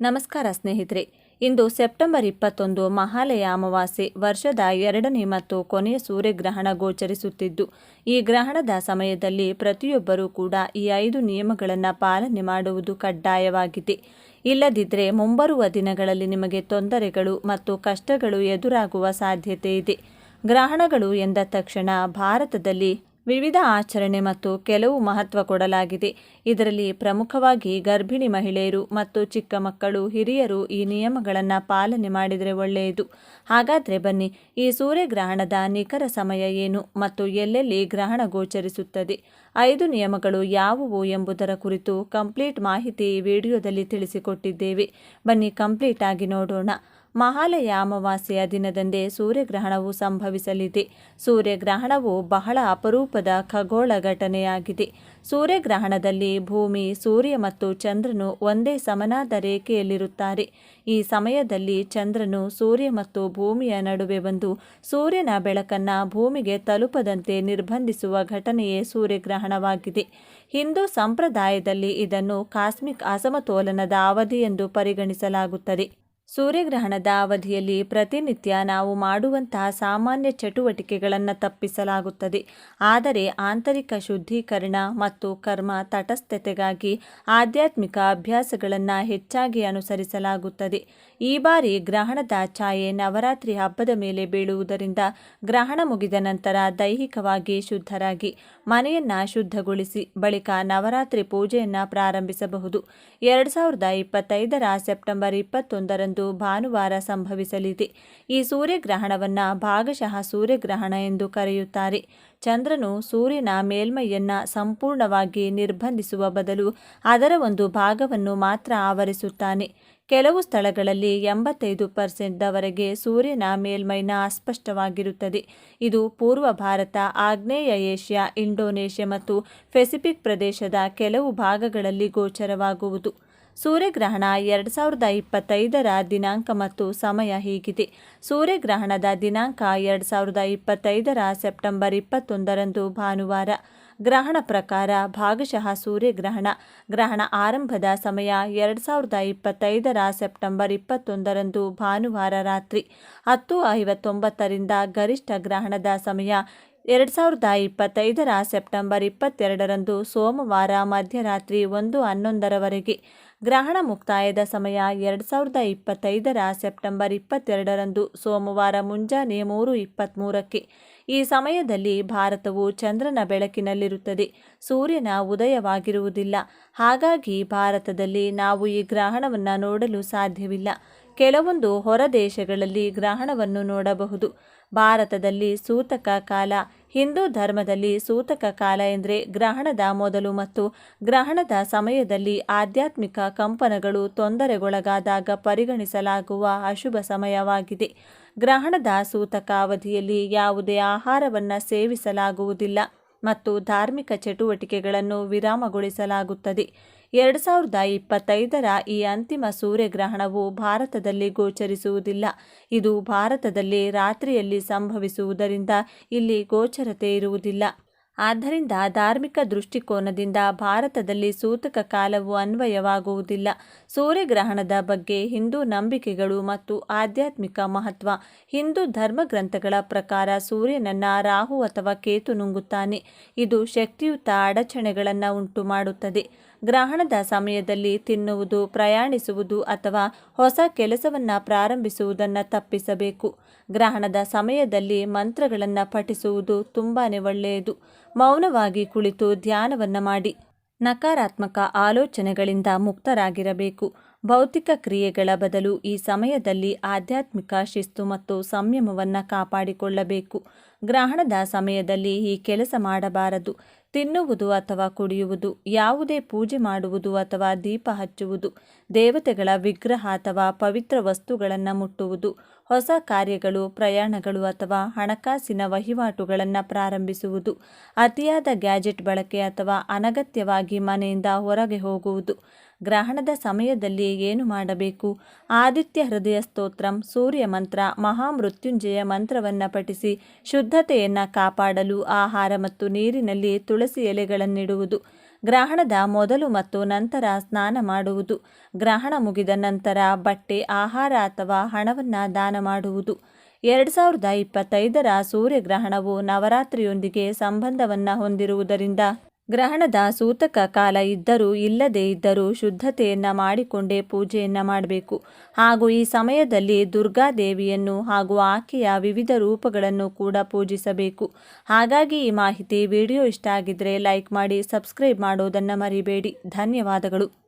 ನಮಸ್ಕಾರ ಸ್ನೇಹಿತರೆ. ಇಂದು ಸೆಪ್ಟೆಂಬರ್ ಇಪ್ಪತ್ತೊಂದು ಮಹಾಲಯ ಅಮಾವಾಸ್ಯೆ ವರ್ಷದ ಎರಡನೇ ಮತ್ತು ಕೊನೆಯ ಸೂರ್ಯಗ್ರಹಣ ಗೋಚರಿಸುತ್ತಿದ್ದು, ಈ ಗ್ರಹಣದ ಸಮಯದಲ್ಲಿ ಪ್ರತಿಯೊಬ್ಬರೂ ಕೂಡ ಈ ಐದು ನಿಯಮಗಳನ್ನು ಪಾಲನೆ ಮಾಡುವುದು ಕಡ್ಡಾಯವಾಗಿದೆ. ಇಲ್ಲದಿದ್ದರೆ ಮುಂಬರುವ ದಿನಗಳಲ್ಲಿ ನಿಮಗೆ ತೊಂದರೆಗಳು ಮತ್ತು ಕಷ್ಟಗಳು ಎದುರಾಗುವ ಸಾಧ್ಯತೆ ಇದೆ. ಗ್ರಹಣಗಳು ಎಂದ ತಕ್ಷಣ ಭಾರತದಲ್ಲಿ ವಿವಿಧ ಆಚರಣೆ ಮತ್ತು ಕೆಲವು ಮಹತ್ವ ಕೊಡಲಾಗಿದೆ. ಇದರಲ್ಲಿ ಪ್ರಮುಖವಾಗಿ ಗರ್ಭಿಣಿ ಮಹಿಳೆಯರು ಮತ್ತು ಚಿಕ್ಕ ಮಕ್ಕಳು, ಹಿರಿಯರು ಈ ನಿಯಮಗಳನ್ನು ಪಾಲನೆ ಮಾಡಿದರೆ ಒಳ್ಳೆಯದು. ಹಾಗಾದರೆ ಬನ್ನಿ, ಈ ಸೂರ್ಯಗ್ರಹಣದ ನಿಖರ ಸಮಯ ಏನು ಮತ್ತು ಎಲ್ಲೆಲ್ಲಿ ಗ್ರಹಣ ಗೋಚರಿಸುತ್ತದೆ? ಐದು ನಿಯಮಗಳು ಯಾವುವು ಎಂಬುದರ ಕುರಿತು ಕಂಪ್ಲೀಟ್ ಮಾಹಿತಿ ವಿಡಿಯೋದಲ್ಲಿ ತಿಳಿಸಿಕೊಟ್ಟಿದ್ದೇವೆ. ಬನ್ನಿ ಕಂಪ್ಲೀಟ್ ಆಗಿ ನೋಡೋಣ. ಮಹಾಲಯ ಅಮಾವಾಸ್ಯೆಯ ದಿನದಂದೇ ಸೂರ್ಯಗ್ರಹಣವು ಸಂಭವಿಸಲಿದೆ. ಸೂರ್ಯಗ್ರಹಣವು ಬಹಳ ಅಪರೂಪದ ಖಗೋಳ ಘಟನೆಯಾಗಿದೆ. ಸೂರ್ಯಗ್ರಹಣದಲ್ಲಿ ಭೂಮಿ, ಸೂರ್ಯ ಮತ್ತು ಚಂದ್ರನು ಒಂದೇ ಸಮನಾದ ರೇಖೆಯಲ್ಲಿರುತ್ತಾರೆ. ಈ ಸಮಯದಲ್ಲಿ ಚಂದ್ರನು ಸೂರ್ಯ ಮತ್ತು ಭೂಮಿಯ ನಡುವೆ ಬಂದು ಸೂರ್ಯನ ಬೆಳಕನ್ನು ಭೂಮಿಗೆ ತಲುಪದಂತೆ ನಿರ್ಬಂಧಿಸುವ ಘಟನೆಯೇ ಸೂರ್ಯಗ್ರಹಣವಾಗಿದೆ ಹಿಂದೂ ಸಂಪ್ರದಾಯದಲ್ಲಿ ಇದನ್ನು ಕಾಸ್ಮಿಕ್ ಅಸಮತೋಲನದ ಅವಧಿ ಎಂದು ಪರಿಗಣಿಸಲಾಗುತ್ತದೆ. ಸೂರ್ಯಗ್ರಹಣದ ಅವಧಿಯಲ್ಲಿ ಪ್ರತಿನಿತ್ಯ ನಾವು ಮಾಡುವಂತಹ ಸಾಮಾನ್ಯ ಚಟುವಟಿಕೆಗಳನ್ನು ತಪ್ಪಿಸಲಾಗುತ್ತದೆ. ಆದರೆ ಆಂತರಿಕ ಶುದ್ಧೀಕರಣ ಮತ್ತು ಕರ್ಮ ತಟಸ್ಥತೆಗಾಗಿ ಆಧ್ಯಾತ್ಮಿಕ ಅಭ್ಯಾಸಗಳನ್ನು ಹೆಚ್ಚಾಗಿ ಅನುಸರಿಸಲಾಗುತ್ತದೆ. ಈ ಬಾರಿ ಗ್ರಹಣದ ಛಾಯೆ ನವರಾತ್ರಿ ಹಬ್ಬದ ಮೇಲೆ ಬೀಳುವುದರಿಂದ ಗ್ರಹಣ ಮುಗಿದ ನಂತರ ದೈಹಿಕವಾಗಿ ಶುದ್ಧರಾಗಿ ಮನೆಯನ್ನು ಶುದ್ಧಗೊಳಿಸಿ ಬಳಿಕ ನವರಾತ್ರಿ ಪೂಜೆಯನ್ನು ಪ್ರಾರಂಭಿಸಬಹುದು. ಎರಡು ಸಾವಿರದ ಇಪ್ಪತ್ತೈದರ ಸೆಪ್ಟೆಂಬರ್ ಇಪ್ಪತ್ತೊಂದರಂದು ಭಾನುವಾರ ಸಂಭವಿಸಲಿದೆ. ಈ ಸೂರ್ಯಗ್ರಹಣವನ್ನು ಭಾಗಶಃ ಸೂರ್ಯಗ್ರಹಣ ಎಂದು ಕರೆಯುತ್ತಾರೆ. ಚಂದ್ರನು ಸೂರ್ಯನ ಮೇಲ್ಮೈಯನ್ನ ಸಂಪೂರ್ಣವಾಗಿ ನಿರ್ಬಂಧಿಸುವ ಬದಲು ಅದರ ಒಂದು ಭಾಗವನ್ನು ಮಾತ್ರ ಆವರಿಸುತ್ತಾನೆ. ಕೆಲವು ಸ್ಥಳಗಳಲ್ಲಿ ಎಂಬತ್ತೈದು ಪರ್ಸೆಂಟ್ದವರೆಗೆ ಸೂರ್ಯನ ಮೇಲ್ಮೈನ ಅಸ್ಪಷ್ಟವಾಗಿರುತ್ತದೆ. ಇದು ಪೂರ್ವ ಭಾರತ, ಆಗ್ನೇಯ ಏಷ್ಯಾ, ಇಂಡೋನೇಷ್ಯಾ ಮತ್ತು ಪೆಸಿಫಿಕ್ ಪ್ರದೇಶದ ಕೆಲವು ಭಾಗಗಳಲ್ಲಿ ಗೋಚರವಾಗುವುದು. ಸೂರ್ಯಗ್ರಹಣ ಎರಡು ಸಾವಿರದ ಇಪ್ಪತ್ತೈದರ ದಿನಾಂಕ ಮತ್ತು ಸಮಯ ಹೀಗಿದೆ. ಸೂರ್ಯಗ್ರಹಣದ ದಿನಾಂಕ ಎರಡು ಸಾವಿರದ ಇಪ್ಪತ್ತೈದರ ಸೆಪ್ಟೆಂಬರ್ ಇಪ್ಪತ್ತೊಂದರಂದು ಭಾನುವಾರ. ಗ್ರಹಣ ಪ್ರಕಾರ ಭಾಗಶಃ ಸೂರ್ಯಗ್ರಹಣ. ಗ್ರಹಣ ಆರಂಭದ ಸಮಯ ಎರಡು ಸಾವಿರದ ಇಪ್ಪತ್ತೈದರ ಸೆಪ್ಟೆಂಬರ್ ಇಪ್ಪತ್ತೊಂದರಂದು ಭಾನುವಾರ ರಾತ್ರಿ. ಹತ್ತು ಐವತ್ತೊಂಬತ್ತರಿಂದ ಗರಿಷ್ಠ ಗ್ರಹಣದ ಸಮಯ ಎರಡು ಸಾವಿರದ ಇಪ್ಪತ್ತೈದರ ಸೆಪ್ಟೆಂಬರ್ ಇಪ್ಪತ್ತೆರಡರಂದು ಸೋಮವಾರ ಮಧ್ಯರಾತ್ರಿ ಒಂದು ಹನ್ನೊಂದರವರೆಗೆ. ಗ್ರಹಣ ಮುಕ್ತಾಯದ ಸಮಯ ಎರಡು ಸಾವಿರದ ಇಪ್ಪತ್ತೈದರ ಸೆಪ್ಟೆಂಬರ್ ಇಪ್ಪತ್ತೆರಡರಂದು ಸೋಮವಾರ ಮುಂಜಾನೆ ಮೂರು ಇಪ್ಪತ್ತ್ಮೂರಕ್ಕೆ ಈ ಸಮಯದಲ್ಲಿ ಭಾರತವು ಚಂದ್ರನ ಬೆಳಕಿನಲ್ಲಿರುತ್ತದೆ. ಸೂರ್ಯನ ಉದಯವಾಗಿರುವುದಿಲ್ಲ. ಹಾಗಾಗಿ ಭಾರತದಲ್ಲಿ ನಾವು ಈ ಗ್ರಹಣವನ್ನು ನೋಡಲು ಸಾಧ್ಯವಿಲ್ಲ. ಕೆಲವೊಂದು ಹೊರ ದೇಶಗಳಲ್ಲಿ ಗ್ರಹಣವನ್ನು ನೋಡಬಹುದು. ಭಾರತದಲ್ಲಿ ಸೂತಕ ಕಾಲ, ಹಿಂದೂ ಧರ್ಮದಲ್ಲಿ ಸೂತಕ ಕಾಲ ಎಂದರೆ ಗ್ರಹಣದ ಮೊದಲು ಮತ್ತು ಗ್ರಹಣದ ಸಮಯದಲ್ಲಿ ಆಧ್ಯಾತ್ಮಿಕ ಕಂಪನಗಳು ತೊಂದರೆಗೊಳಗಾದಾಗ ಪರಿಗಣಿಸಲಾಗುವ ಅಶುಭ ಸಮಯವಾಗಿದೆ. ಗ್ರಹಣದ ಸೂತಕ ಅವಧಿಯಲ್ಲಿ ಯಾವುದೇ ಆಹಾರವನ್ನು ಸೇವಿಸಲಾಗುವುದಿಲ್ಲ. ಮತ್ತು ಧಾರ್ಮಿಕ ಚಟುವಟಿಕೆಗಳನ್ನು ವಿರಾಮಗೊಳಿಸಲಾಗುತ್ತದೆ. ಎರಡು ಸಾವಿರದ ಇಪ್ಪತ್ತೈದರ ಈ ಅಂತಿಮ ಸೂರ್ಯಗ್ರಹಣವು ಭಾರತದಲ್ಲಿ ಗೋಚರಿಸುವುದಿಲ್ಲ. ಇದು ಭಾರತದಲ್ಲಿ ರಾತ್ರಿಯಲ್ಲಿ ಸಂಭವಿಸುವುದರಿಂದ ಇಲ್ಲಿ ಗೋಚರತೆ ಇರುವುದಿಲ್ಲ. ಆದ್ದರಿಂದ ಧಾರ್ಮಿಕ ದೃಷ್ಟಿಕೋನದಿಂದ ಭಾರತದಲ್ಲಿ ಸೂತಕ ಕಾಲವು ಅನ್ವಯವಾಗುವುದಿಲ್ಲ. ಸೂರ್ಯಗ್ರಹಣದ ಬಗ್ಗೆ ಹಿಂದೂ ನಂಬಿಕೆಗಳು ಮತ್ತು ಆಧ್ಯಾತ್ಮಿಕ ಮಹತ್ವ. ಹಿಂದೂ ಧರ್ಮಗ್ರಂಥಗಳ ಪ್ರಕಾರ ಸೂರ್ಯನನ್ನ ರಾಹು ಅಥವಾ ಕೇತು ನುಂಗುತ್ತಾನೆ. ಇದು ಶಕ್ತಿಯುತ ಅಡಚಣೆಗಳನ್ನು ಉಂಟು ಮಾಡುತ್ತದೆ ಗ್ರಹಣದ ಸಮಯದಲ್ಲಿ ತಿನ್ನುವುದು, ಪ್ರಯಾಣಿಸುವುದು ಅಥವಾ ಹೊಸ ಕೆಲಸವನ್ನು ಪ್ರಾರಂಭಿಸುವುದನ್ನು ತಪ್ಪಿಸಬೇಕು. ಗ್ರಹಣದ ಸಮಯದಲ್ಲಿ ಮಂತ್ರಗಳನ್ನು ಪಠಿಸುವುದು ತುಂಬಾ ಒಳ್ಳೆಯದು. ಮೌನವಾಗಿ ಕುಳಿತು ಧ್ಯಾನವನ್ನು ಮಾಡಿ. ನಕಾರಾತ್ಮಕ ಆಲೋಚನೆಗಳಿಂದ ಮುಕ್ತರಾಗಿರಬೇಕು. ಭೌತಿಕ ಕ್ರಿಯೆಗಳ ಬದಲು ಈ ಸಮಯದಲ್ಲಿ ಆಧ್ಯಾತ್ಮಿಕ ಶಿಸ್ತು ಮತ್ತು ಸಂಯಮವನ್ನು ಕಾಪಾಡಿಕೊಳ್ಳಬೇಕು. ಗ್ರಹಣದ ಸಮಯದಲ್ಲಿ ಈ ಕೆಲಸ ಮಾಡಬಾರದು. ತಿನ್ನುವುದು ಅಥವಾ ಕುಡಿಯುವುದು, ಯಾವುದೇ ಪೂಜೆ ಮಾಡುವುದು ಅಥವಾ ದೀಪ ಹಚ್ಚುವುದು, ದೇವತೆಗಳ ವಿಗ್ರಹ ಅಥವಾ ಪವಿತ್ರ ವಸ್ತುಗಳನ್ನು ಮುಟ್ಟುವುದು, ಹೊಸ ಕಾರ್ಯಗಳು, ಪ್ರಯಾಣಗಳು ಅಥವಾ ಹಣಕಾಸಿನ ವಹಿವಾಟುಗಳನ್ನು ಪ್ರಾರಂಭಿಸುವುದು, ಅತಿಯಾದ ಗ್ಯಾಜೆಟ್ ಬಳಕೆ ಅಥವಾ ಅನಗತ್ಯವಾಗಿ ಮನೆಯಿಂದ ಹೊರಗೆ ಹೋಗುವುದು ಗ್ರಹಣದ ಸಮಯದಲ್ಲಿ ಏನು ಮಾಡಬೇಕು? ಆದಿತ್ಯ ಹೃದಯ ಸ್ತೋತ್ರಂ, ಸೂರ್ಯ ಮಂತ್ರ, ಮಹಾಮೃತ್ಯುಂಜಯ ಮಂತ್ರವನ್ನು ಪಠಿಸಿ, ಶುದ್ಧತೆಯನ್ನು ಕಾಪಾಡಲು ಆಹಾರ ಮತ್ತು ನೀರಿನಲ್ಲಿ ತುಳಸಿ ಎಲೆಗಳನ್ನಿಡುವುದು. ಗ್ರಹಣದ ಮೊದಲು ಮತ್ತು ನಂತರ ಸ್ನಾನ ಮಾಡುವುದು. ಗ್ರಹಣ ಮುಗಿದ ನಂತರ ಬಟ್ಟೆ, ಆಹಾರ ಅಥವಾ ಹಣವನ್ನು ದಾನ ಮಾಡುವುದು. ಎರಡು ಸಾವಿರದ ಇಪ್ಪತ್ತೈದರ ಸೂರ್ಯಗ್ರಹಣವು ನವರಾತ್ರಿಯೊಂದಿಗೆ ಸಂಬಂಧವನ್ನು ಹೊಂದಿರುವುದರಿಂದ ಗ್ರಹಣದ ಸೂತಕ ಕಾಲ ಇದ್ದರೂ ಇಲ್ಲದೇ ಇದ್ದರೂ ಶುದ್ಧತೆಯನ್ನು ಮಾಡಿಕೊಂಡೇ ಪೂಜೆಯನ್ನು ಮಾಡಬೇಕು. ಹಾಗೂ ಈ ಸಮಯದಲ್ಲಿ ದುರ್ಗಾದೇವಿಯನ್ನು ಹಾಗೂ ಆಕೆಯ ವಿವಿಧ ರೂಪಗಳನ್ನು ಕೂಡ ಪೂಜಿಸಬೇಕು. ಹಾಗಾಗಿ ಈ ಮಾಹಿತಿ ವಿಡಿಯೋ ಇಷ್ಟ ಆಗಿದ್ದರೆ ಲೈಕ್ ಮಾಡಿ, ಸಬ್ಸ್ಕ್ರೈಬ್ ಮಾಡೋದನ್ನು ಮರಿಬೇಡಿ. ಧನ್ಯವಾದಗಳು.